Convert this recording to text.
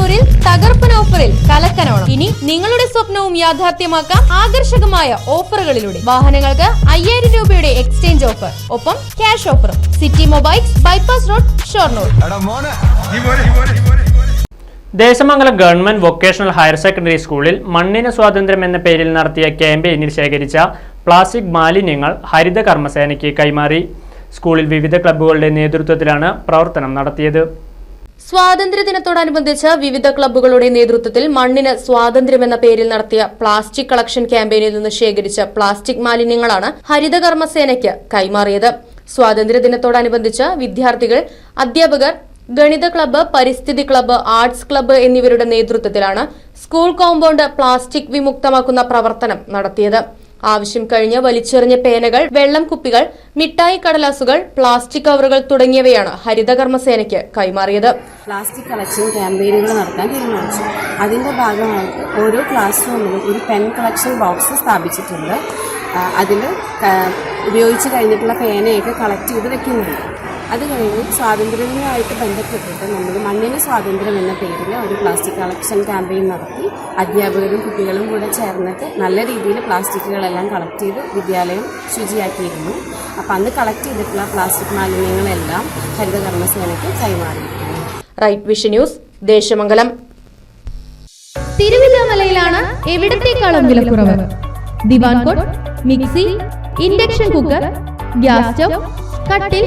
ഷൊർണൂരിൽ തകർപ്പൻ ഓഫറിൽ കലക്കനോണം. ഇനി നിങ്ങളുടെ സ്വപ്നവും യാഥാർത്ഥ്യമാക്കാം ആകർഷകമായ ഓഫറുകളിലൂടെ. വാഹനങ്ങൾക്ക് അയ്യായിരം രൂപയുടെ എക്സ്ചേഞ്ച് ഓഫർ. ഒപ്പം ക്യാഷ് ഓഫറും. City mobiles bypass road Shoranur. Desamangalam government vocational higher secondary സ്കൂളിൽ മണ്ണിന് സ്വാതന്ത്ര്യം എന്ന പേരിൽ നടത്തിയ ക്യാമ്പയിനിൽ ശേഖരിച്ച പ്ലാസ്റ്റിക് മാലിന്യങ്ങൾ ഹരിത കർമ്മസേനയ്ക്ക് കൈമാറി. സ്കൂളിൽ വിവിധ ക്ലബ്ബുകളുടെ നേതൃത്വത്തിലാണ് പ്രവർത്തനം നടത്തിയത്. സ്വാതന്ത്ര്യദിനത്തോടനുബന്ധിച്ച് വിവിധ ക്ലബ്ബുകളുടെ നേതൃത്വത്തിൽ മണ്ണിന് സ്വാതന്ത്ര്യമെന്ന പേരിൽ നടത്തിയ പ്ലാസ്റ്റിക് കളക്ഷൻ ക്യാമ്പയിനിൽ നിന്ന് ശേഖരിച്ച പ്ലാസ്റ്റിക് മാലിന്യങ്ങളാണ് ഹരിതകർമ്മസേനയ്ക്ക് കൈമാറിയത്. സ്വാതന്ത്ര്യദിനത്തോടനുബന്ധിച്ച് വിദ്യാർത്ഥികൾ അധ്യാപകർ ഗണിത ക്ലബ്ബ് പരിസ്ഥിതി ക്ലബ്ബ് ആർട്സ് ക്ലബ്ബ് എന്നിവരുടെ നേതൃത്വത്തിലാണ് സ്കൂൾ കോമ്പൗണ്ട് പ്ലാസ്റ്റിക് വിമുക്തമാക്കുന്ന പ്രവർത്തനം നടത്തിയത്. ആവശ്യം കഴിഞ്ഞ വലിച്ചെറിഞ്ഞ പേനകൾ വെള്ളം കുപ്പികൾ മിഠായി കടലാസുകൾ പ്ലാസ്റ്റിക് കവറുകൾ തുടങ്ങിയവയാണ് ഹരിതകർമ്മസേനയ്ക്ക് കൈമാറിയത്. പ്ലാസ്റ്റിക് കളക്ഷൻ ക്യാമ്പയിനുകൾ നടത്താൻ തീരുമാനിച്ചു. അതിന്റെ ഭാഗമായിട്ട് ഓരോ ക്ലാസ് റൂമിലും ഒരു പെൻ കളക്ഷൻ ബോക്സ് സ്ഥാപിച്ചിട്ടുണ്ട്. അതിൽ ഉപയോഗിച്ച് കഴിഞ്ഞിട്ടുള്ള പേനയൊക്കെ കളക്ട് ചെയ്ത് വെക്കുന്നുണ്ട്. അത് കഴിഞ്ഞ് സ്വാതന്ത്ര്യവുമായിട്ട് ബന്ധപ്പെട്ടിട്ട് നമ്മൾ മണ്ണിന് സ്വാതന്ത്ര്യം എന്ന പേരിൽ ഒരു പ്ലാസ്റ്റിക് കളക്ഷൻ ക്യാമ്പയിൻ നടത്തി. അധ്യാപകരും കുട്ടികളും കൂടെ ചേർന്നിട്ട് നല്ല രീതിയിൽ പ്ലാസ്റ്റിക്കുകളെല്ലാം കളക്ട് ചെയ്ത് വിദ്യാലയം ശുചിയാക്കിയിരുന്നു. അപ്പം അന്ന് കളക്ട് ചെയ്തിട്ടുള്ള പ്ലാസ്റ്റിക് മാലിന്യങ്ങളെല്ലാം ഹരിതകർമ്മസേനയ്ക്ക് കൈമാറി. റൈറ്റ് വിഷൻ ന്യൂസ് ദേശമംഗലം തിരുവില്ലാമലയിലാണ് എവിടത്തേക്കാളും വിലക്കുറവ്? Divan cot mixie induction cooker gas stove കട്ടിൽ